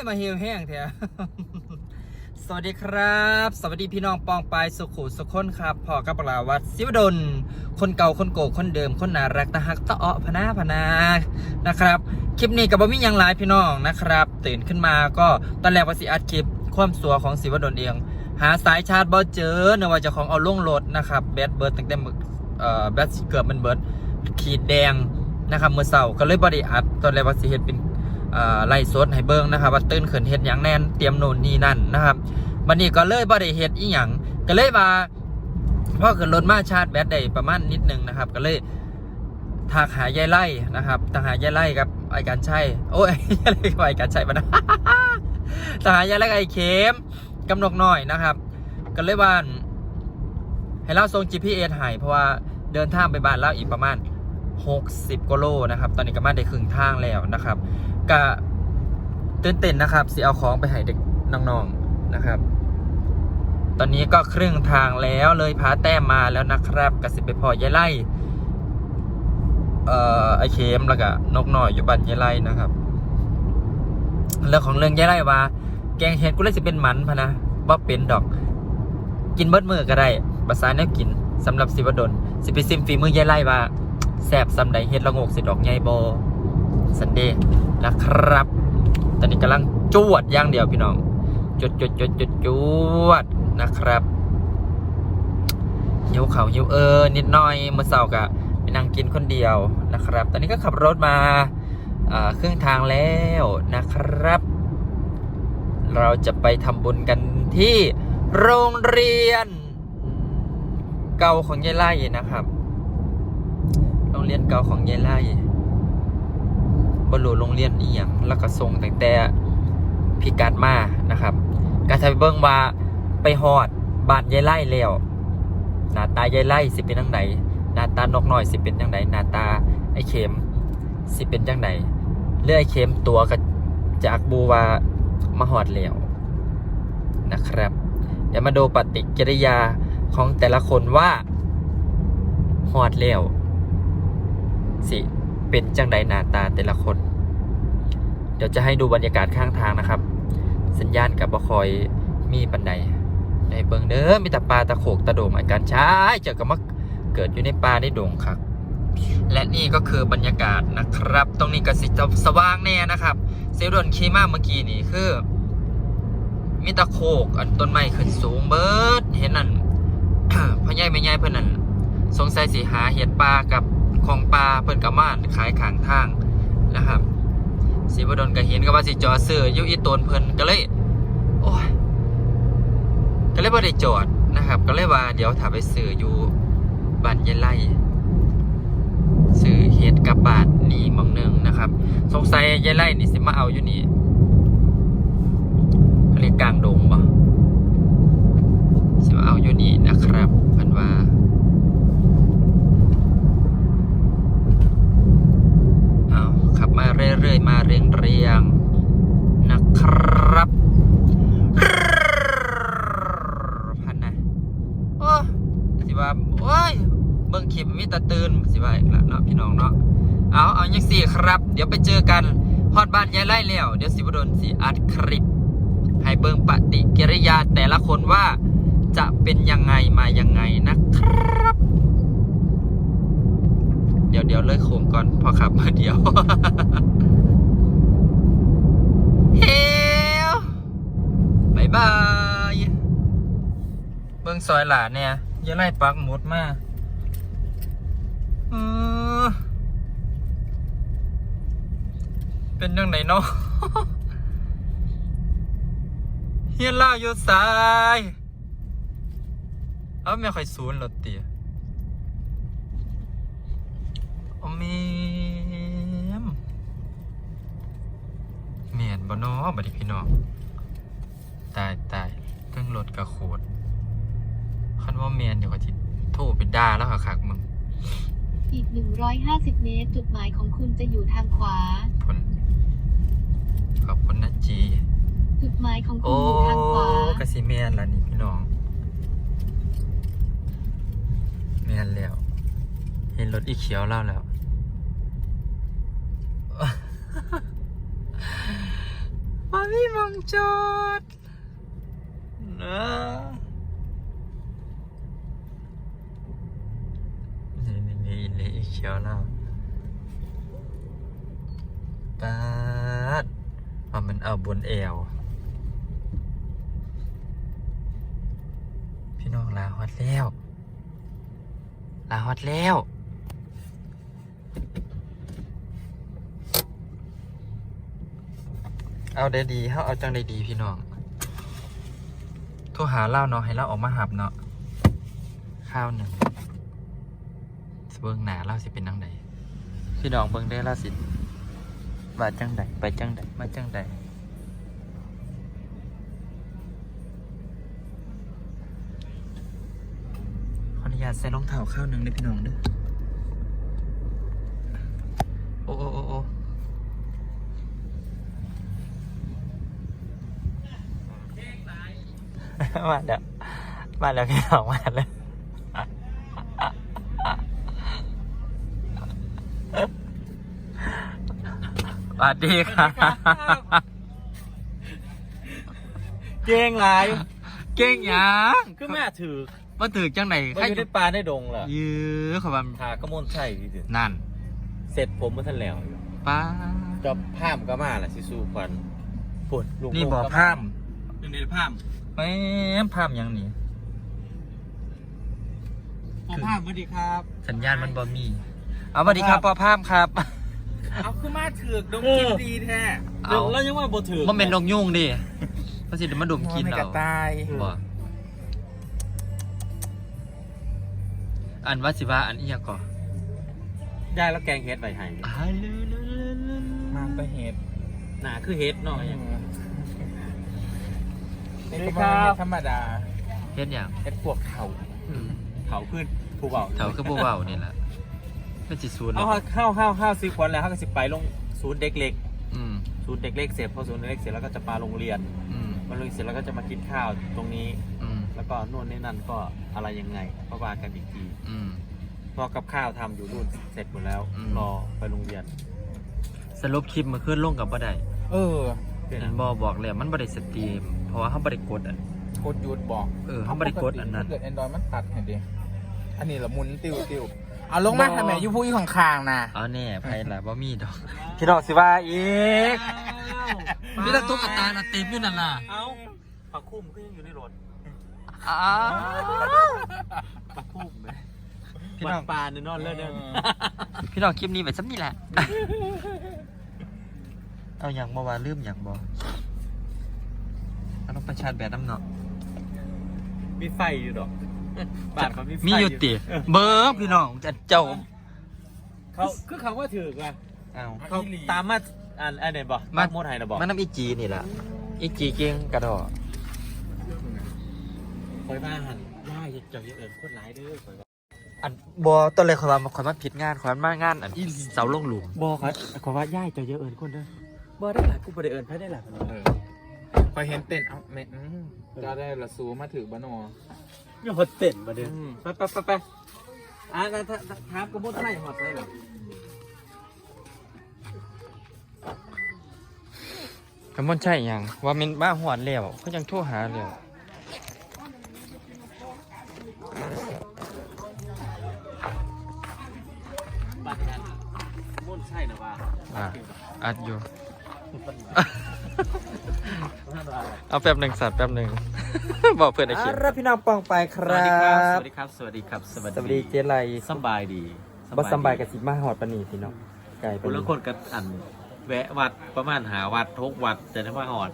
ยมาเฮลแห้งแท้สวัสดีครับ สวัสดีพี่น้องปองปายสุขุสุขคนครับพ่อกับปลาวัดศิวดล คนเก่าคนโกคนเดิมคนน่ารักตะฮักตะเอ้อพนาพนานะครับ คลิปนี้กับบ่มีหยังหลายพี่น้องนะครับ ตื่นขึ้นมาก็ตอนแรกว่าสิอัดคลิป ความสัวของศิวดลเอง หาสายชาร์จบ่เจอเนื่องว่าจะของเอาล่งรถนะครับแบตเบิร์ดตั้งแต่มื้อเออแบตเกือบมันเบิร์ดขีดแดงนะครับเมื่อเสาร์ก็เลยบ่ได้อัดตอนแรกว่าสิเฮ็ดเป็น ไล่สดให้เบิ่งนะครับ ว่าตื่นขึ้นเฮ็ดหยังแน่นเตรียมโน่นนี่นั่นนะครับวันนี้ก็เลยบ่ได้เฮ็ดอีหยังก็เลยว่าพอขึ้นรถมาชาร์จแบตได้ประมาณนิดนึงนะครับ ก็เลยทักหายายไล่นะครับทักหายายไล่กับไอ้การใช่โอ้ยอะไรกับไอ้การใช่ปะนะทหารยายและไอ้เข็มกำนกหน่อยนะครับ ก็เลยว่าให้เราส่ง GPS ให้เพราะว่าเดินทางไปบ้านเราอีกประมาณ 60กิโลนะครับ ตอนนี้ก็มาได้ครึ่งทางแล้วนะครับ ก็ตื่นเต้นนะครับสิเอาของไปให้เด็กน้องๆนะครับ ตอนนี้ก็ครึ่งทางแล้วเลยพาแต้มมาแล้วนะครับกสิไปพอยายไล่เอ่อไอเข็มแล้วก็นกหน่อยอยู่บ้านยายไล่นะครับ เรื่องของเรื่องยายไร่ว่า แกงเห็ดกูเลยสิเป็นหมันพะนะว่าเป็นดอก กินเบิดมือก็ได้ภาษาแนวกินสำหรับสิวดลสิไปซิมฝีมือยายไร่ว่าแซ่บซำใดเฮ็ดละงกสิดอกใหญ่บ่ สันเดย์นะครับ ตอนนี้กำลังจวดย่างเดียวพี่น้องจดจดจดจดจวดนะครับหิวเขาวหิวเออนิดหน่อยเมื่อเช้าก็ไปนั่งกินคนเดียวนะครับ ตอนนี้ก็ขับรถมาอ่าครึ่งทางแล้วนะครับ เราจะไปทำบุญกันที่โรงเรียน เก่าของยายไล่นะครับ โรงเรียนเก่าของยายไล่ บรรลุโรงเรียนอีหยังแล้วก็ส่งตั้งแต่พิกัดมานะครับการทำเบิ้งว่าไปหอดบานยายไล่แล้วหน้าตายายไล่สิเป็นจังไดหน้าตานกน้อยสิเป็นจังไดหน้าตาไอเข็มสิเป็นจังไดเลื่อยเข็มตัวกับจากบูวามาหอดเหลวนะครับ เดี๋ยวมาดูปฏิกิริยาของแต่ละคนว่าหอดเหลวสิเป็นจังไดหน้าตาแต่ละคน เดี๋ยวจะให้ดูบรรยากาศข้างทางนะครับ สัญญาณกับบคอยมีปันไดในเบิงเด้อมีแต่ปลาตะโขกตะโดมอาการช้าเจอกับมักเกิดอยู่ในป่าในดงครับ และนี่ก็คือบรรยากาศนะครับ ตรงนี้ก็สิจะสว่างแน่นะครับ เซลดนคีมาเมื่อกี้นี่คือมีตะโคกอันต้นไม้ขึ้นสูงเบิดเห็นนั่นพ่อใหญ่แม่ใหญ่เพื่อนนั่นสงสัยสิหาเห็ดปลากับของปลาเพิ่อนกับมานขายขางทางนะครับ สีบดลก็เห็นก็ว่าสิจอดซื้ออยุอีตนเพิ่นก็เลย โอ้ยก็เลยบ่ได้จอดนะครับ ก็เลยว่าเดี๋ยวถ้าไปซื้ออยู่บ้านยายไล่ซื้อเฮ็ดกับบาทนี่มองหนึ่งนะครับ สงสัยยายไล่นี่สิมาเอาอยู่นี่เขาเรียกกลางดงบ่สิมาเอาอยู่นี่นะครับเพันว่า เอาขับ มาเรื่อยๆ มาเรียงๆ นะครับพันนะโอ้สิว่าโอ้ยเบิ่งคลิปมีตะตื่นสิว่าอีกแล้วเนาะพี่น้องเนาะเอาเอาอย่างสี่ครับ เดี๋ยวไปเจอกันฮอดบ้านยายไล่แล้ว เดี๋ยวสิบดลสิอัดคลิป ให้เบิ่งปฏิกิริยาแต่ละคนว่าจะเป็นยังไงมายังไงนะครับ เดี๋ยวเดี๋ยวเลิกโคมก่อนพอขับมาเดียวเฮลบายบายเบิ่งซอยหลานเนี่ยยายไล่ปักหมุดมาเออเป็นยังไงเนาะเฮียล่าอยู่สาย เอาไม่ค่อยศูนย์รถเตีย โอเมมเมียนบ่เนาะบัดนี้พี่น้อง ตายตายเครื่องรถกระโคดคันว่าเมียนเดี๋ยวก็จิโทรไปด่าแล้วค่ะคักมึง อีก 150 เมตร จุดหมายของคุณจะอยู่ทางขวา ผลขอบคุณนะจี จุดหมายของคุโอ้ณอยู่ทางขวากสิเมียนละนี่พี่น้องเมียนแล้ว เห็นรถอีเขียวเล่าแล้ว โมาพี่มองจอดนะนี่นี่นี่นี่อีเขียวแล้วปาดว่ามันเอาบนเอว พี่น้องลาฮอดแล้ว ลาฮอดแล้ว เอาได้ดีเขาเอาจังได้ดีพี่น้อง โทรหาเล่าเนาะให้เล่าออกมาหับเนาะ ข้าวหนึ่งเบิ้องหนาเล่าสิเป็นนังใดพี่น้องเบิ้องได้เล่าสิว่าจังใดไปจังใดมาจังใดขออนุญาตใส่รองเท้าข้าวหนึ่งได้พี่น้องเด้อโอ้โอ้โอ้โอ้ มาเดี๋ยวมาแล้วพี่น้องมาแล้วสวัสดีครับเก่งหลายเก่งหยังคือแม่ถือมาถือจังไหนว่าอยู่ในป่าในดงล่ะยื้อเขาว่าหากระมวลใช่ดินั่นเสร็จผมมาทันแล้วอยู่ป้ากับภาพก็มาล่ะสิสู้ควันปวดลูกนี่บอกลูพามนี่ในภาพแม่มพามหยังนี่พอภาพสวัสดีครับสัญญาณมันบ่มีเอาสวัสดีครับปอพามครับเอาคือมาถือกดมกินดีแท้เอาแล้วยังว่าบ่ถือกมันเป็นนกยุ่งดิเพราะสิเดี๋ยวมาดมกินไม่กเอาระตายบ่อันว่าสิว่าอันอีหยังก่อนยายแล้วแกงเฮ็ดไปให้อ่าลือลือลือลือมาไปเห็ดหนาคือเฮ็ดเนาะยังนี่สวั สดีก็ครัมาบธรรมดาเฮ็ดหยังเห็ดพวกเขาเขาขึ้นภูเขาเถาคือบ่เว้านี่แหละเป็นสิสูนเอาเข้าเข้าเข้าซื้อควันแล้วเขาก็สิไปลงศูนย์เด็กเล็กอืมศูนย์เด็กเล็กเสร็จพอศูนย์เด็กเล็กเสร็จแล้วก็จะมาโรงเรียนอืมมาโรงเรียนเสร็จแล้วก็จะมากินข้าวตรงนี้อืมแล้วก็โน่นนี่นั่นก็อะไรยังไงก็ว่ากันอีกทีอืมพอกับข้าวทำอยู่นู่นเสร็จหมดแล้วอืมรอไปโรงเรียน สรุปคลิปเมื่อคืนลงกับบ่ได้เออเป็นเห็นบ่บอกแล้วมันบ่ได้สตรีม เพราะว่าเฮาบ่ได้กดอะ กดหยุดบอกเออเขาไม่ได้กดอันนั้น เกิดแอนดรอยมันตัดเห็นดิอันนี้ละมุนติวติวเอาลงมาทำไมยูพูอยู่ข้างๆนะเอาแน่ไผล่ะบ่มีดอกพี่น้องสิว่าอีกมีแต่ตุ๊กตาน่ะเต็มอยู่นั่นน่ะเอ้าปลาคุ้มก็ยังอยู่ในรถอ้าปลาคุ้มไหมพี่วัน้ดองปลาเนยนอนเล่นเนยพี่น้องคลิปนี้ไว้ซ้ำนี่แหละ เอาหยังบ่ว่าลืมหยังบ่ เอาต้องประชาร์จแบตน้ำเนาะมีไฟอยู่ดอกบ้านเขามีไฟมีอยู่ติเบิ่งพี่น้องจะเจ้าเขาคือเขาว่าถือกว่ะเอาเขาตามมาอันอันไหนบ่มามาโมดไห้นะบ่มันน้ำอีจีนี่ล่ะอีจีเก่งกระดอคอยมาหันย่าอย่าเจ้าอย่าเอิญโคตรร้ายเด้อคอยว่าอันบ่ตอนแรกข่อยว่าข่อยมาผิดงานข่อยมางานอันเสาลงหลุมบ่ครับคอยว่าย่าเจ้าอย่าเอิญคนเด้อบ่ได้หลายกูบ่ได้เอิญไผได้หลายเออ พอเห็นเต้นเอาเม็ดอืมจะได้ละสูมาถือบานอยังหดเต้นมาเด้อไปไปไปไปอ่าถ้าถ้าถามกระมุดให้หอดให้หรอกกำมันใช่หยังว่ามันมาหวดแล้วเขายังโทรหาแล้วบัดนั้นมุ่นใช่นะว่าอะอัดอยู่ เอาแป๊บหนึ่งสัตว์แป๊บหนึ่ง บอกเพื่อนไอ้คิดรับพี่น้องปองไปคสรัวัสดีครับบสวัสดีครับ สวัสดีครับ สวัสดีเจไรสบายดีบ่สำบายกับสิมาหอดปานนีพี่น้องไก่ปาคนนีละคนกันอัน แวะวัดประมาณหาวัดทุกวัดจะได้มาหอด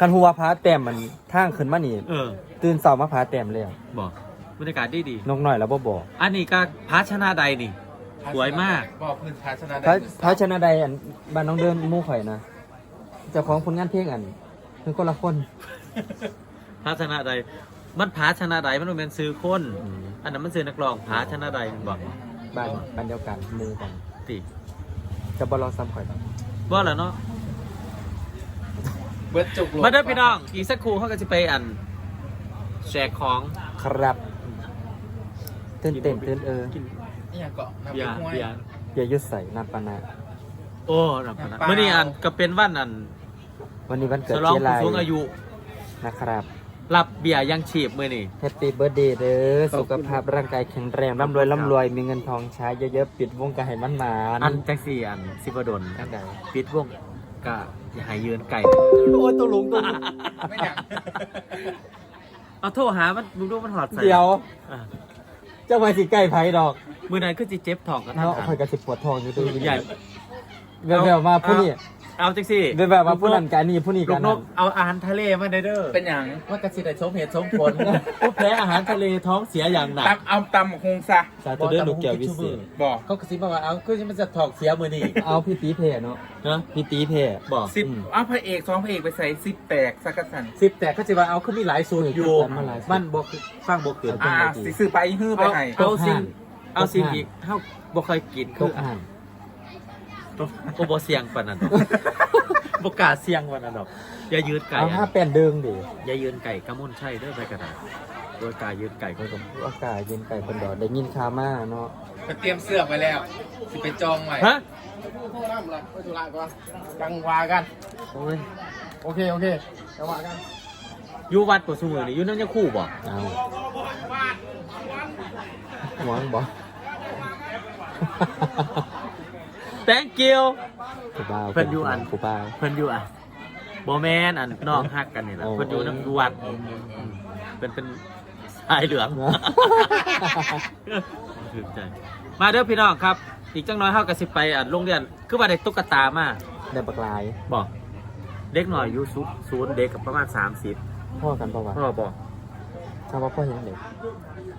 คันหัวพาแต้มมันทางขึ้นมานี่เออ ตื่นเสาร์มาพาแต้มแล้วบอกบรรยากาศดีดี นกหน่อยแล้วบ่บอกอันนี้ก็พระชนะใดนี่ สวยมาก บอกพื้นภาชนะพระได้พระชนะใดอันบ้านน้องเดินหมู่ข่อยนะเจ้าของผลงานเพลงอัน คือคนละคนพระชนะใด มันพระชนะใดมันบ่แม่นซื้อคนอืมอันนั้นมันซื้อนักร้องพระชนะใดมันบอกบ้านบ้านเดียวกันหมู่กันติจะบ่รอซ้ำข่อยดอกบ่แล้วเนาะเบิดจุกโลมาเด้อพี่น้อง อีกสักครู่เขาก็จะไปอันแชร์ของครับตื่นเต้นตื่นเออกินนี่ยังเกาะน้ำเบียร์ห้วยเบียร์อย่ายุดใส่น้ำปานะโอ้รับนะน้ำเปล่าเมื่อนี้อันก็เป็นวันอัน วันนี้วันเกิดฉลองเจไลผู้สูงอายุ นะครับรับเบี้ยยังชีพมื้อนี่ แฮปปี้เบิร์ดเดย์เด้อขอบคุณสุขภาพร่างกายแข็งแรงร่ำรวยร่ำรวยมีเงินทองใช้เยอะๆปิดวงการให้มันหมานอันจังสี่อันสิบดลอันใดปิดวงกะอย่าให้ยืนไก่ โอ้ยตัวลุงตัวลุงไม่อยาก เอาโทรหามันดูดูมันหอดใส่เดี๋ยวอะเจ้าไปสิใกล้ไผดอกมือนั้นคือจิเจ็บท้องกันทั้งเนาะหันคอยกระสิบปวดท้องอยู่ตัวใหญ่แววๆมาผู้นี้ เอาจังสี่แววๆมาผู้นั้นกันนี่ผู้นี้ลูกักนนกเอาอาหารทะเลมาได้เด้อเป็นอย่างว่ากระสิได้สมเหตุสมผลผู้แพ้อาหารทะเลท้องเสียอย่างหนักตำเอาตำคงซะสาธุเด้อลูกแก้ววิเศษบอกเขากระซิบมาว่าเอาคือมันจะถอกเสียมือนี่เอาพี่ตีเพเนาะเนาะพี่ตีเพบอกสิบอืมเอาพระเอกสองพระเอกไปใส่สิบแตกสักกะสันสิบแต่ก็จะว่าเอาคือมีหลายสูตรอยู่มันหลายสูตรมันบอกฟังบอกเกินเอาอ่าสิซื้อไปฮื้อไปเอาให้เอาสิ่งตกห่านเอาสิ่งตกห่านอีกเท่าบ่เคยกินตคือกอ่าน ก็บ่เสียงปานนั้นบ่กล้าเสียงปานนั้นดอกอย่ายืนไก่เอาอะห้าแป้นเดิงดิอย่ายืนไก่กระมุนใช่เด้อไปกระดาษโดยกายยืนไก่ก็ต้องอากาศเย็นไก่คนดอดได้ยินคามาเนาะไปเตรียมเสื้อไปแล้ว สิไปจองไว้ฮะโทษน้ำละไปธุระก่อนจังวากัน โอ้ยโอเค โอเคจังวากันอยู่วัดปสุมือนี่อยู่น้ำยาคู่บ่เอาหวังบ่ thank you กูบ้าเพิ่นอยู่อันกูบ้าเพิ่นอยู่อะบ่แม่นอันน้องฮักกันนี่ล่ะโอ้เพิ่นอยู่น้ำวัดเป็นเป็นสายเหลืองถึกใจมาเด้อพี่น้องครับ อีกจังน้อยเฮาก็สิไปอะโรงเรียนคือว่าได้ตุ๊กตามาได้บักลายบอกเด็กหน่อยอยู่ซุศูนย์เด็กกับประมาณ 30พ่อกันปะวะพ่อบอกชาวว่าพ่อเห็นเด็ก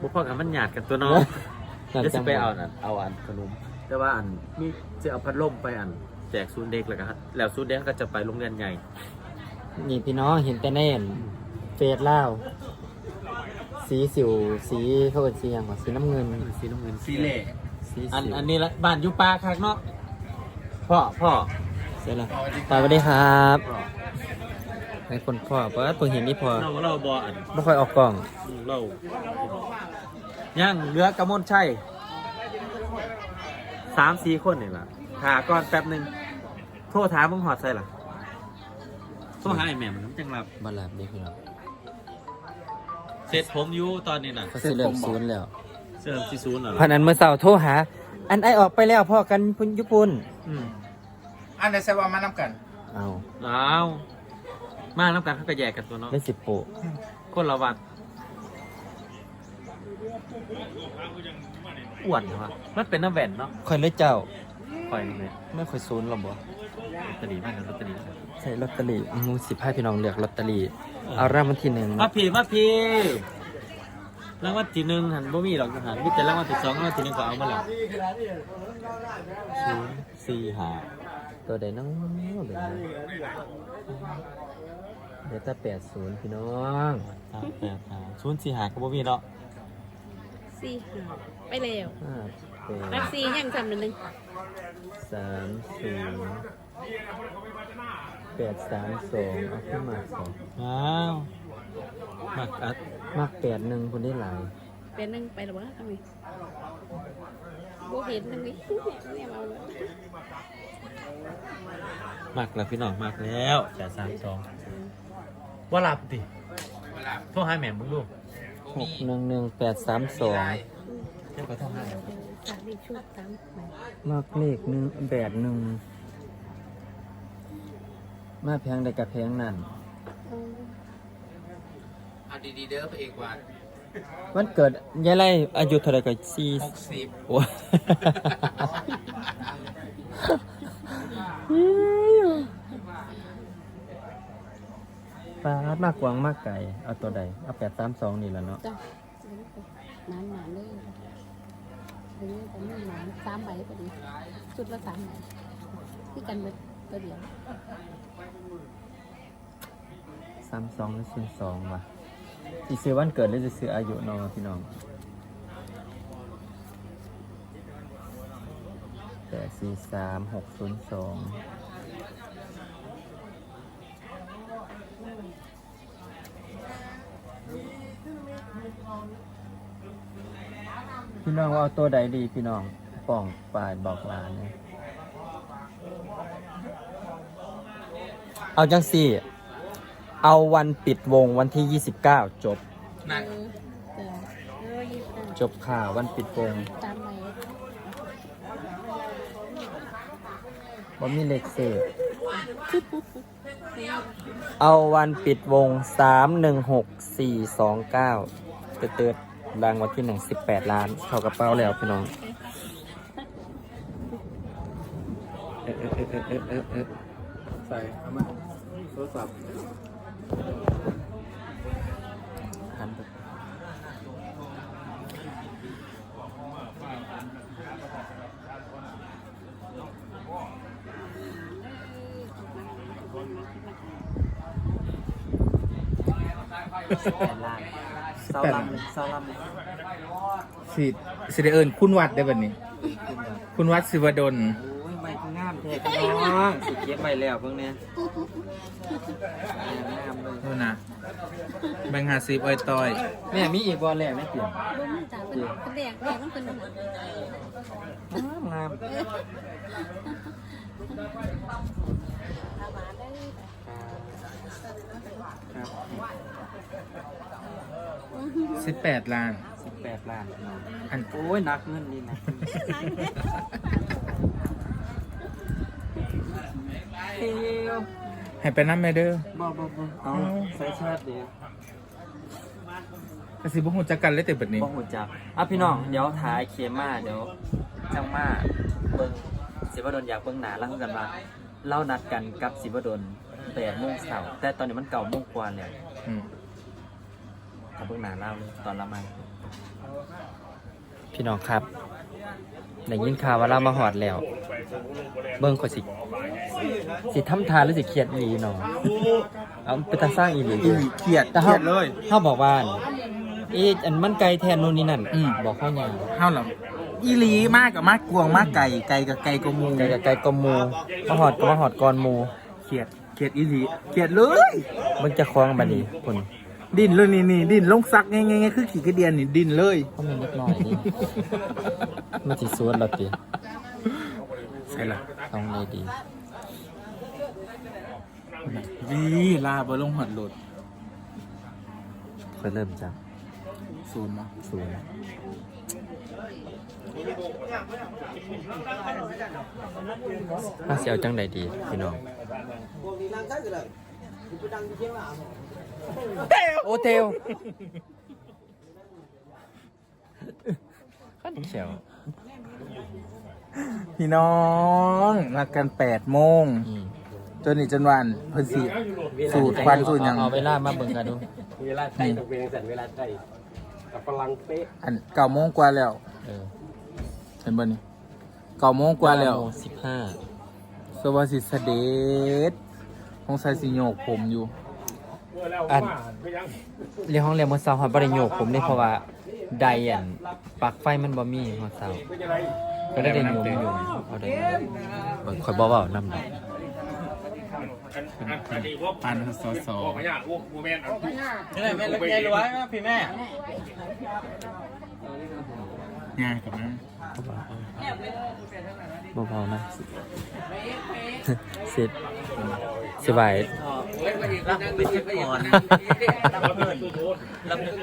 บ่พ่อกันมันหยาดกันตัวน้องนั่นเดี๋ยวจัสิงไปหวะเอานั่นเอาอันขนม แต่ว่าอันมีจะเอาพัดลมไปอันแจกศูนย์เด็กแล้วก็แล้วศูนย์เด็กก็จะไปโรงเรียนใหญ่นี่พี่น้องเห็นแต่แน่นเฟซเล่าวสีสิวสีเขาเป็นสีอย่างวะสีน้ำเงินสีน้ำเงินสีเหล่สีอันสิวอันนี้ละบ้านอยู่ปลาคักเนาะพ่อพ่อเสร็จแล้วตาสวัสดีครับพ่อให้คนพ่อเพราะว่าเพิ่งเห็นนี่พอเราเราบ่อันไม่ค่อยออกกล่อง เราย่างเรือกระมวลชัย สามสี่คนนี่ล่ะถาก่อนแป๊บหนึ่งโทรถามมึงหอดใส่ล่ะโทรหาไอ้แม่มันจังหลับมาหลับเด็กพี่น้องเสร็จผมอยู่ตอนนี้น่ะเขาสิเริ่มศูนย์แล้วเสริมที่ศูนย์เหรอพนันเมื่อเสาร์โทรหา อันไอออกไปแล้วพ่อกันพุ่นญี่ปุ่นอืมอันไหนใส่ว่ามาน้ำกัน เอาอ้าวมาแล้วกันเขาก็แยกกันตัวเนาะได้สิบโปะ คนละวัด อ้วนเหรอวะมันเป็นน้ำแหวนเนาะคอยเลยเจ้าคอยนี่เลยไม่ค่อยศูนย์หรอกบ่ลอตเตอรี่มากนะลอตเตอรี่ใส่ลอตเตอรี่มูสิบให้พี่น้องเลือกลอตเตอรี่เอารางวัลที่หนึ่งมาพี่มาพี่รางวัลที่หนึ่งหันบ่มีหรอกหันมีแต่รางวัลที่สองรางวัลที่หนึ่งก็เอามาแล้วศูนย์สี่ห้าตัวใดน้องเดี๋ยวนะเดี๋ยวถ้าแปดศูนย์พี่น้องสามแปดห้าศูนย์สี่ห้าก็บ่มีเนาะ สี่ห้าไปเร็วห้าแปรัดกสี่ยังจำหนึ่งสามศูนย์แปดสามสองเอาขึ้นมาสองอ้าวมักอัดมากแปดหนึ่งคนได้หลายเป็นหนึ่งไปหรือวะทำไมโบเห็นตรงนี้เนี่ยเราเลยมักแล้วพี่น้องมักแล้วแต่สามสองว่าหลับดิโทรหาแม่มึงดู หกหนึ่งหนึ่งแปดสามสองเจ้าก็โทรหาแม่สามอีกชุดสามใหม่มากเลขหนึ่งแปดหนึ่งมาแพงใดกับแพงนั่นเอาดีๆเด้อพระเอกวาดวันเกิดยายไล่อายุเท่าไหรกับสี่หกสิบโอ้ ปลามากกวางมากไก่เอาตัวใดเอาแปดสามสองนี่แหละเนาะจ้ะนานหนานเลยเดี๋ยวนี้ผมไม่หนานสามใบพอดีชุดละสามใบที่กันไปตัวเดียวสามสองหรือศูนย์สองวะสิซื้อวันเกิดหรือจะซื้ออายุเนาะพี่น้องแปดสี่สามหกศูนย์สอง น้องว่าเอาตัวใดดีพี่น้องป่องปลายบอกหลานเนี่ยเอาจังสี่ เอาวันปิดวงวันที่ 29 จบนะเออเออเออยี่สิบห้าจบข่าววันปิดวงสามใบว่ามีเลขเศษเอาวันปิดวง 316429เติร์ดเติ รางวัลที่1 18ล้าน เข้ากระเป๋าแล้วพี่น้องเออเออเออเออเออเออใส่เอามาโทรศัพท์หันไปเศร้าน ลำเลยเศร้าลำเลยสิสิได้เอิญคุณวัดได้บัดนี้ คุณวัดศิวดลโอ้ยไม่คืองามแท้พี่น้องสิเก็บไปแล้วเพิ่งเนี่ยงามเลย โทษนะแบงค์หาซีบเอ้ยต้อย แม่มีอีกบอลแหล่ไม่เปลี่ยนบ่มีจ้าเป็นเป็นแดงแดงมันเป็นนั่นน่ะงามเอามาได้ครับ สิบแปดล้าน สิบแปดล้านอันโอ้ยนักเงินดีนะเที่ยวให้ไปน้ำแม่เด้อบ่บ่บ่เอาใส่ชาติเดียวกระสิบุหูจักกันเลยแต่บัดนี้บ่หูจักอะพี่น้องเดี๋ยวถ่ายเคมาเดี๋ยวจังมาเบิ่งสิบดลอยากเบิ่งหนาแล้วกันว่าเล่านัดกันกับสิบดลแปดโมงเช้าแต่ตอนนี้มันเก่าโมงกว่าแล้วอืม ถ้าเบิ่งหนาเล่าเลยตอนละมาพี่น้องครับได้ยินข่าวว่าเรามาหอดแล้ว เบิ้งก็สิ สิทำทานหรือสิเครียดอีหลีเนาะเอาไปตาสร้างอีหลีอีหลีเครียดแต่เคเขารียดเลยเขาบอกว่าอีอันมันไกลแทนนู่นนี่นั่นอืม บอกเขาอย่างเท่าหรออีหลีมากกับมากกวงมากไก่ไก่กับไก่กบหมูไกลกับไกลกว่าหมูมาหอดก็มาหอดก่อนหมู เครียดเครียดอีหลีเครียดเลย มึงจะคล้องบัดนี้คุณ ดิ้นเลยนี่นี่ดิ้นลงซักไงไงไงคือขี่กระเดียนนี่ดิ้นเลยเขามีนิดหน่อยดิมันสิสวนเราติใช่ละต้องเลยดีวีลาบลงหอดโหลดค่อยเริ่มจากศูนย์มาศูนย์ถ้าเสียวจังใดดี พี่น้อง โอเทลขั้นเขียว พี่น้องนัดกันแปดโมงอืมจนนี่จนวันเพิ่นสิสูตรควันสูตรหยังเอาเวลามาเบิ่งกันดู เวลาไทยต้องเป็นสันเวลาไทยกับพลังเป๊ะอันเก้าโมงกว่าแล้ว เออเห็นบ่นี่เก้าโมงกว่าแล้ว สิบห้าสวัสดิเสด็จคงใส่สิโยกผมอยู่ อันเรียกห้องเรียนมอเสาหอดบริโยคผมได้เพราะว่าไดอันปลักไฟมันบ่มีมอเสาก็ได้ได้โยมอยู่เอาได้เบิ่งข่อยบ่เว้านำดอกปานสอสอนี่แหละแม่เล็กใหญ่รวยพี่แม่ง่ายกับนั้นบ่เว้านะสิ สิบายรับเป็นก่อนรับเงินรับเงิน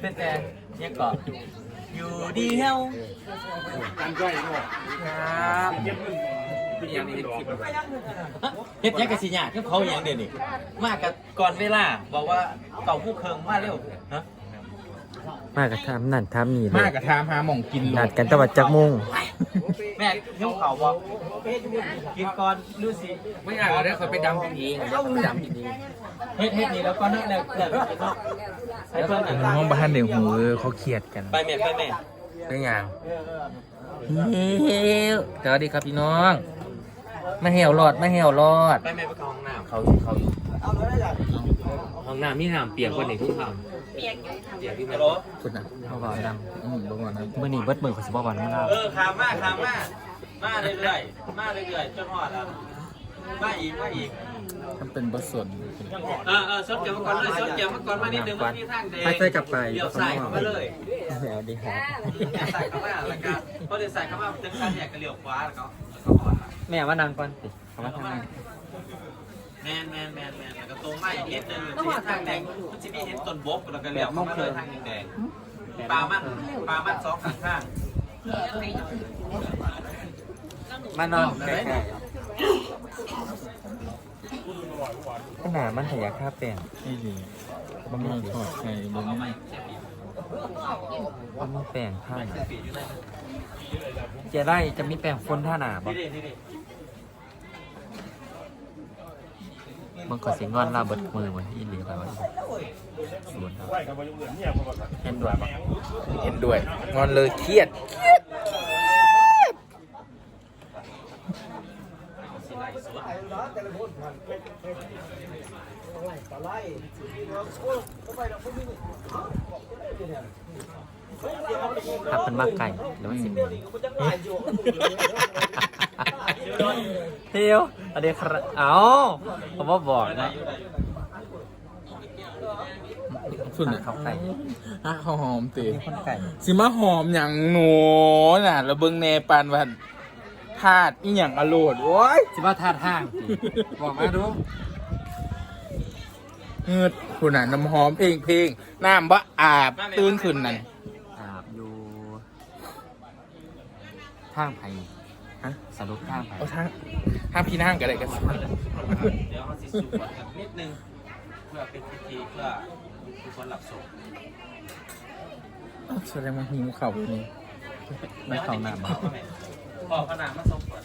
เป็นแต่ยังเกาะอยู่ดีเฮาครับยังมีคลิปเฮ็ดยังกะสิญาที่เขาอย่างเด่นนี่มากกับก่อนเวลา บอกว่าเก่าผู้เคิงมาเร็วฮะ มากกับทำนั่นทำนี่เลมายกับทามหาหม่องกินโหลนัดดกันแตะวัดจักมุงแม่เที่ยวเขาบอกกินก่อนดูสิไม่อยากเลยเขาไปดำกินเองไปดำกินเองเฮ็ดเฮ็ดนี่แล้วก็เลิกเลิกเลิกเนาะให้เพิ่นน้องบ้านเดี๋ยวหูเออเขาเครียดกันไปแม่ไปแม่เป็นอย่าง เฮ้ยสวัสดีครับพี่น้อง มาเหี่ยวหลอดมาเหี่ยวหลอด ไปแม่ไปเข้าห้องน้ำเขาเขาห้องน้ำมีน้ำเปียกกว่านี้ทุกคำ เปียกเปียกที่ฮัลนโหลคุณนะบ่เว้านอืมบอกก่นนะำมื้อนี้เบิดมื้อขอยสิบ่เว้านำลาเออขามมาขามมามาเรื่อยๆมาเรื่อยๆจนฮอดอะมาอีกมาอีกมันเป็นบทส่วนเออเออซดเกี่ยวมาก่อนเลยซดเกี่ยวมาก่อนมานิดนึงมันมีทางแดงให้ใส่กลับไปเลี้ยวซ้ายเข้ามาเลยแล้วดีครับใส่เข้ามาแล้วก็พอเดี๋ยวใส่เข้ามาถึงขั้นแยกก็เลี้ยวขวาแล้วก็แล้วก็ฮอดแม่ว่านางก่อนสิเอามาทางนี้ แมนแมนแมนแมนแล้วก็ตรงไม้อีกนิดนึงที่ทางแดงมันจะมีเห็นต้นบกแล้วก็เหลี่ยมเข้ามาเลยทางแดงๆปลามันปลามันสองข้างข้างมานอนใกล้ๆขนาดมันขยะค่าแป้งนี่ดีบะหมี่ทอดไข่บะหมี่มันมีแป้งท่าหนาจะได้จะมีแป้งฟ้นท่าหนาบ่ นี่ดินี่ดิ มันก็สิงอนลาเบิดมือไว้อีหลีไปว่าศูนย์ครับเห็นด้วยบ่เห็นด้วย งอนเลยเครียดถ้าเป็นมากไก่แล้วมันสิมี เที่ยวอันนี้ครับ เอ้าผมว่าบอกนะสุดน่ะเขาไก่อะเขาหอมตีมีคนไก่สิมาหอมอย่างหนูน่ะแล้วเบิ่งแนปานวันทาดอีหยังอโลดโอ้ยสิว่าท่าทางบอกมาดูเงืดคุณน่ะน้ำหอมเพลงเพลงน้ำบะอาบตื่นขึ้นนั่นอาบอยู่ทางไผ่ฮะส รุปทางไผ่เอาทางทางพี่นั่งก็ได้กันเดี๋ยวเขาสิสูบกันนิดนึงเพื่อเป็นพิธีเพื่อทุกคนหลับศพแสดงว่าหิวเข่านี่ไม่เข้าหน้ามาพอขนาดมาส่งก่อน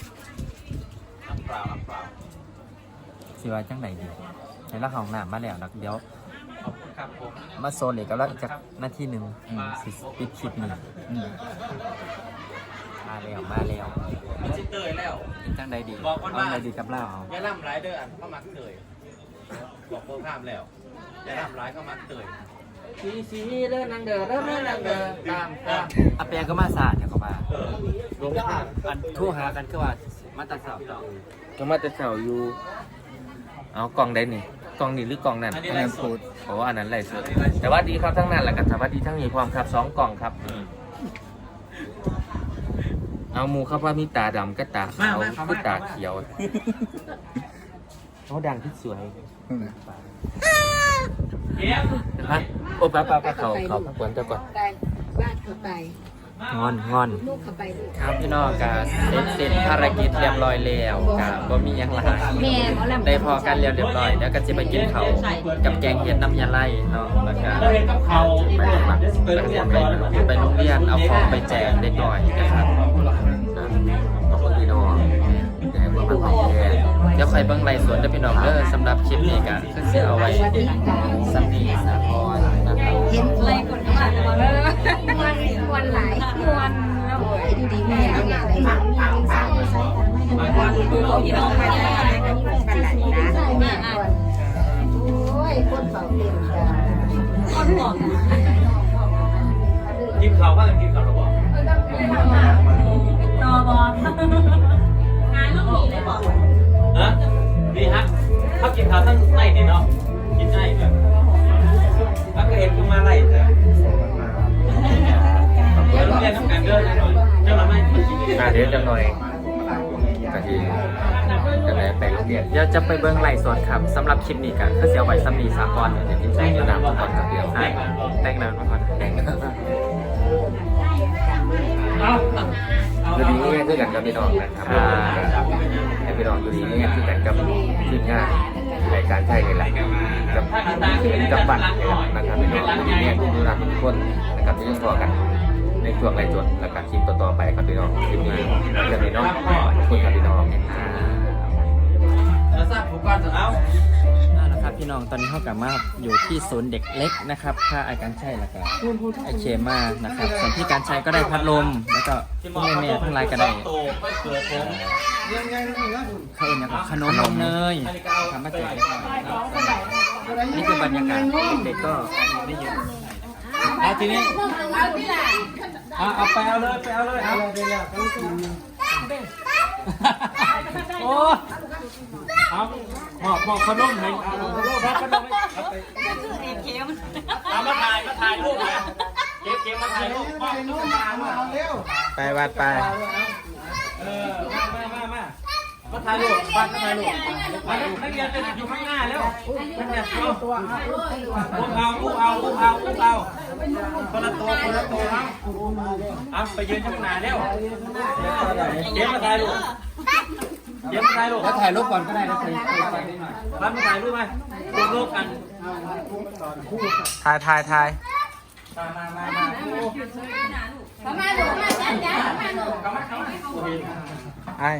น้ำเปล่าน้ำเปล่าสิว่าจังไหนดีในละของน้ำมาแล้วนักเดี๋ยวขอบคุณครับผมมาโซนเลยก็แล้วจากหน้าที่หนึ่งอืมสิปิดคลิปนี่อื มมาแล้วมาแล้วมันจิเตยแล้ว กินจังใดดีบอกคนว่าเอาอะไรดีกับเหล้าเอาอย่าล่ำร้ายเด้ออันเข้ามาเตยบอกโปรข้ามแล้วอย่าล่ำร้ายเข้ามาเตยสีสีเดินนางเดินเดินนางเดินตามตามอาเปียก็มาสาดเดี๋ยวเขามาเออลงอันทู่หากันคือว่ามาตัดสาวเราก็มาแต่เสาอยู่ เอากล่องใดนี่กล่องนี้หรือกล่องนั้นอันนี้อันไรนั้นสพูดดโอ้อันนั้นไรสุดแต่ว่าดีครับทั้งนั้นแหละกับสวัสดีทั้งนี้พร้อมครับสองกล่องครับ เอาหมูครับว่ามีตาดำก็ตาขาวก็ตาเขียวเขาดังที่สวยนั่นน่ะเยี่ยมฮะโอ้ป้าป้าป้าเขาเขาพักวันเจ้าก่อนไปบ้านเข้าไป งอนงอนลูกเข้าไปลูกครับพี่น้องกะเสร็จเสร็จภารกิจเรียบร้อยแล้วกะบ่มีหยังหลายแม่หมอลำได้พอกันเรียบเรียบร้อยแล้วก็จะไปกินเขาวกับแกงเห็ดน้ำยาไล่เนาะแล้วก็เราเห็นกับเขาไปโรงพยาบาลเปิดเรียนไปก่อนไปโรงเรียนเอาของไปแจกเด็กหน่อยนะครับขอบคุณพี่น้องแดงว่ามันของแท้เดี๋ยวใครเบิ่งไล่สวนเด้อพี่น้องเด้อสำหรับคลิปนี้ก็คือสิเอาไว้สักนีสาพรนะครับ เห็นอะไรคน เข้ามวนมวนหลายมวนแล้วดูดีแม่เอาอย่างไรบ้างมีลิงซ่าใส่ตาไม่ได้ดูพี่น้องมาได้กันหลายนะแม่ก่อนโอ้ยคนเฝ้าเต็มจ้าคนห่วงกินเขาวบ้างกินเขาวหรือเปล่าตอบองานลูกหมีเลยบอกฮะดีฮะเขากินเขาวตั้งไล่นี่เนาะกินได้แบบแล้วก็เห็นขึ้นมาไล่เดี๋ย เราเรียนน้ำกันเด้อหน่อยเจ้าเราไม่มากินอะเดี๋ยวจะหน่อยกะทิจะไหนไปโรงเรียนเดี๋ยวจะไปเบิ่งไล่สวนครับสำหรับคลิปนี้ก็คือสิเอาไว้สักนีสาพรเดี๋ยวกินแจแต่กงอยู่น้ำน้ำมาก่ก่ออนนครับเดี๋ยวใช่แต่งน้ำมาก่อนแต่งน้ำเอาเอาอยู่ดีนี่คือกันกับพี่น้องนะครับให้พี่น้องอยู่ดีนี่คือกันกับทีมงานรายการไทยนี่แหละกับกับบัตรนะครับพี่น้องอยู่ดีนี่คือรักทุกคนนะครับที่ยังพอกัน ในช่วงไรจดและการคลิปต่อๆไปครับพี่น้องคลิปนี้เรื่องนี้เนาะขอบคุณครับพี่น้องเราทราบผมก่อนจะเอานั่นและครับพี่น้องตอนนี้เขากลับมาอยู่ที่ศูนย์เด็กเล็กนะครับค่าอาการใช่แล้วก็ไอเคมานะครับส่วนที่การใช้ก็ได้พัดลมแล้วก็พวกแม่ทั้งหลายก็ได้โตก็เกิดผมเขาเอ็นอย่างกับขนมนมเนยทำมาจกเล็กนี่คือบรรยากาศเด็กๆก็ไม่เยอะ เอาทีนี้เอาเอาไปเอาเลยไปเอาเลยเอาโอ้เอาหมอบหมอบขนมให้เอาขนมให้เอาไปเอามาถ่ายมาถ่ายรูปเลยเก็บเก็บมาถ่ายรูปมอบรูปมามาเร็วไปวัดไปเออมามามามามาถ่ายรูปบ้านมาถ่ายรูปมานักเรียนจะอยู่ข้างหน้าแล้วนักเรียนเอาตัวอุ้มเอาอุ้มเอาอุ้มเอาอุ้มเอา คนละตัวคนละตัวเอาเอาไปยืนอยู่ข้างหน้าแล้วเก็บมาถ่ายรูปเก็บมาถ่ายรูปแล้วถ่ายรูปก่อนก็ได้นะเคยรับมาถ่ายรูปไหมรวมรูปกันถ่ายถ่ายถ่ายมามามามาเขามาหนูมาจ้าจ้ามาหนูไอ้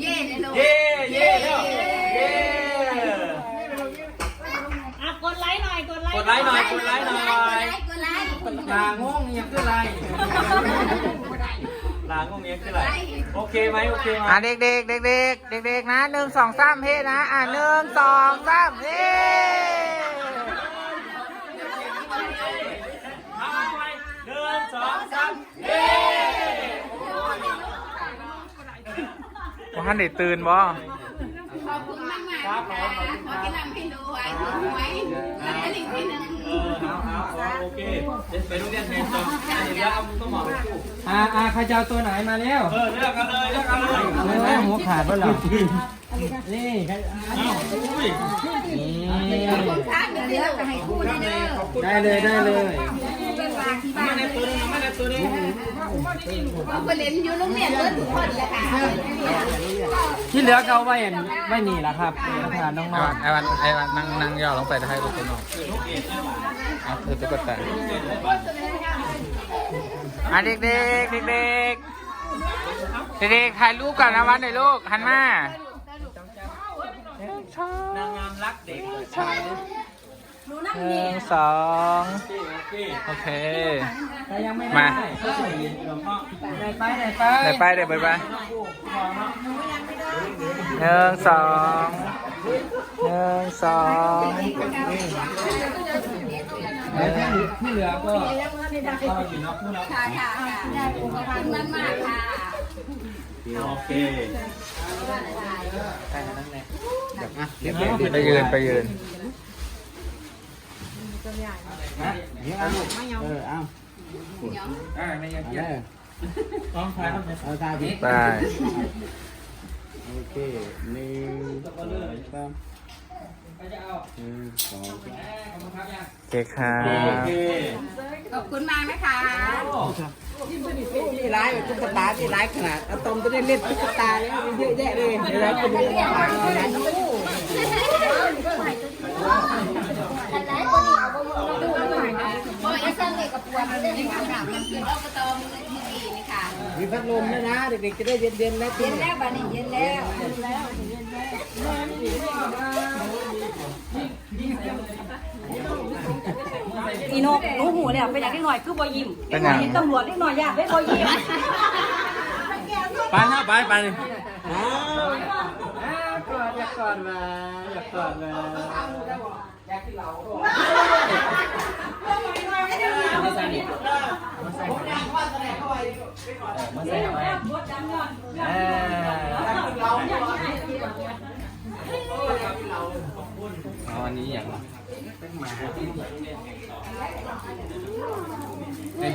เย่เลยลูกเย่เย่แล้วเย่กด ไลค์หน่อย กดไลค์กดไลค์หน่อย กดไลค์หน่อยกดไลค์ลางงยังคืออะไรลางงยังคืออะไรโอเคไหมโอเคไหมอะเด็กเด็กเด็กเด็กเด็กเด็กๆนะหนึ่งสองสามเฮ้นะอะหนึ่งสองสามเฮ้เอาไปหนึ่งสองสามเย้ว่าท่านได้ตื่นบ่ ขอบคุณมากมากค่ะขอกินน้ำให้ดูไว้ดูไว้แล้วก็อีกทีหนึ่งเออเอาเอาเอาโอเคเดี๋ยวไปโรงเรียนเรียนต่อเดี๋ยวเอาต้องหมอไปคู่อ่าอ่าใครจะเอาตัวไหนมาแล้วเออเลือกกันเลยเลือกกันเลยเออหัวขาดบ้างหรอนี่ใครเอ้าอุ้ยขอบคุณค่ะเดี๋ยวเดี๋ยวจะให้คู่ได้เด้อได้เลยได้เลยไป ฝากที่บ้าไม่นได้ตัวนึงไม่ได้ตัวนึงเอาไปเล่นอยู่โรงเรียนเลิศทุกคนเลยค่ะที่เหลือเขาไว้ไว้นี่แหละครับประธาน้องไอ้วันไอ้วันไอ้วันนั่งนั่งย่อลงไปให้ลูกคนนอกเอาคือตุ๊กตาอะเด็กเด็กเด็กเด็กเด็กๆถ่ายรูปก่อนนะวันหน่อยลูกหันมา นางงามรักเด็ก หนึ่งสองโอเคโอเค แต่ยังไม่มาได้ไหนไปไหนไปเดี๋ยวไปเดี๋ยวไปไปหนึ่งสองหนึ่งสองแล้วที่เหลือก็เข้าไปอยู่นอกคู่แล้วค่ะค่ะขอบคุณมากมากค่ะโอเคไปยืนไปยืน เียงออเอาอ่าไม่ยังเียอะต้องถ่ายต้องเอาทาทีไปโอเคหนึ่งสองสามหนึ่งสองสามโอเคครับขอบคุณมากนะคะที่ร้ายตุ๊กตาที่ร้ายขนาดอะตอมจะได้เล่นตุ๊กตาแล้วมีเยอะแยะเลยเดี๋ยวเราไปดูกัน โอ้ย ไอ้เส้นเด็กกับปวดมันได้ค่ะค่ะมันคืออบตมือมืออีนี่ค่ะมีพัดลมด้วยนะเด็กๆจะได้เย็นๆนะตีเย็นแล้วบ้านนี้เย็นแล้วอีนกหนูหูเนี่ยเป็นอย่างนิดหน่อยคือบ่ยิ้มเป็นอย่างเห็นตำรวจนิดหน่อยอยากได้บ่ยิ้มไปนะไปไปก่อนอยากก่อนมาอยากก่อนมามาใส่ไปเออ อันนี้อย่าง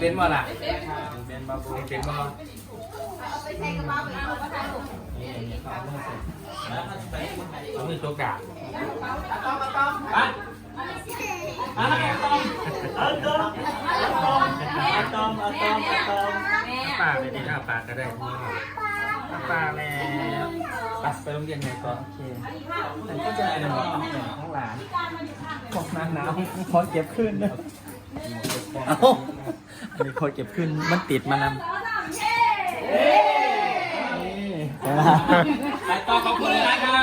เป็นเป็นบ่ล่ะเป็นบ่เป็นบ่ต้องมีตัวกลางอะอะเอาตอมเอาตอมเอาตอมเอาตอมปากเลยดิอะปากก็ได้ปากแล้วไปไปโรงเรียนไหนก่อนโอเคแต่ก็จะเป็นข้างหลังของน้ำหนาวพอเก็บขึ้นนะเอาอันนี้คอยเก็บขึ้นมันติดมานไปต่อขอบคุณนะครับ